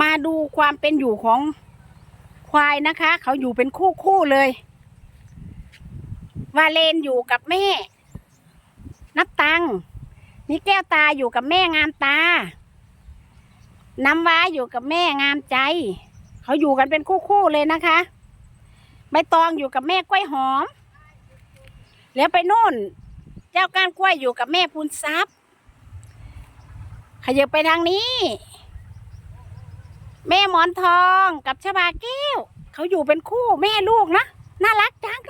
มาดูความเป็นอยู่ของควายนะคะ เขาอยู่เป็นคู่คู่เลย วาเลนอยู่กับแม่ นับตัง นี่แก้วตาอยู่กับแม่งามตา น้ำว้าอยู่กับแม่งามใจ เขาอยู่กันเป็นคู่คู่เลยนะคะ ใบตองอยู่กับแม่กล้วยหอม แล้วไปโน่น เจ้าก้านกล้วยอยู่กับแม่พูนทรัพย์ขยับไปทางนี้ แม่หมอนทองกับชบาแก้วเขาอยู่เป็นคู่แม่ลูกนะน่ารักจัง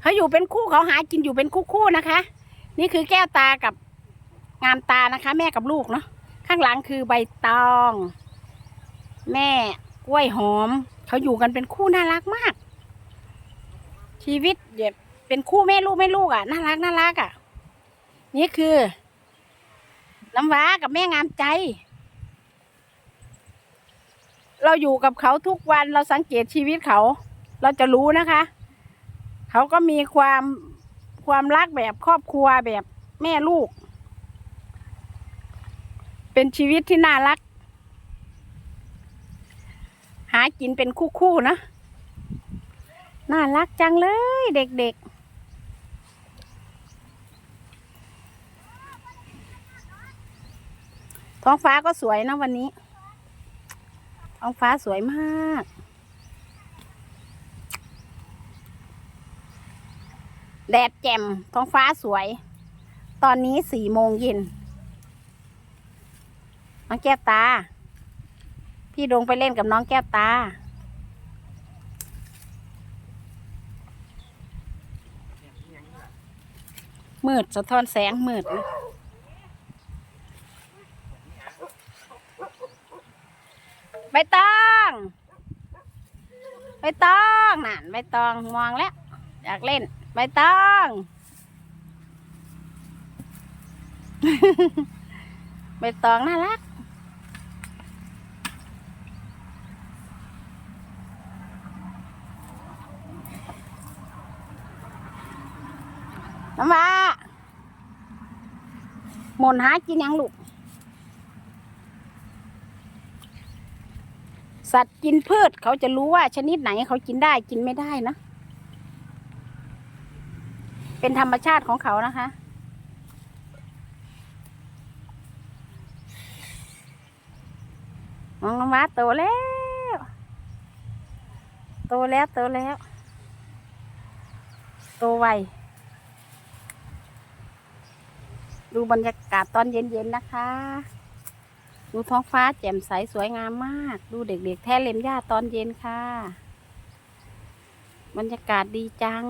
เขาอยู่เป็นคู่เขาหากินอยู่เป็นคู่คู่ๆนะคะ นี่คือแก้วตากับงามตานะคะ แม่กับลูกเนาะข้างหลังคือใบตอง แม่กล้วยหอม เขาอยู่กันเป็นคู่น่ารักมาก ชีวิตแบบเป็นคู่แม่ลูกแม่ลูกอะน่ารักน่ารักอะ นี่คือน้ำว้ากับแม่งามใจ เราอยู่กับเขาทุกวันเราสังเกตชีวิตเขา เราจะรู้นะคะ เขาก็มีความความรักแบบครอบครัวแบบแม่ลูก เป็นชีวิตที่น่ารัก หากินเป็นคู่ๆนะน่ารักจังเลยเด็กๆท้องฟ้าก็สวยนะวันนี้ ท้องฟ้าสวยมาก แดดแจ่มท้องฟ้าสวย ตอนนี้สี่โมงเย็นน้องแก้วตา พี่ดงไปเล่นกับน้องแก้วตา มืดสะท้อนแสงมืดนะ ใบตองใบตองนั่นใบตองมองแล้ว อยากเล่นใบตองใบตองน่ารักน้ำว่าหมนหากินยังลูก สัตว์กินพืชเขาจะรู้ว่าชนิดไหนเขากินได้กินไม่ได้นะ เป็นธรรมชาติของเขานะคะน้องน้ำว้าโตแล้ว โตแล้ว โตแล้ว โตไว ดูบรรยากาศตอนเย็นๆนะคะ ดูท้องฟ้าแจ่มใสสวยงามมาก ดูเด็กๆ แท้เล็มหญ้าตอนเย็นค่ะ บรรยากาศดีจัง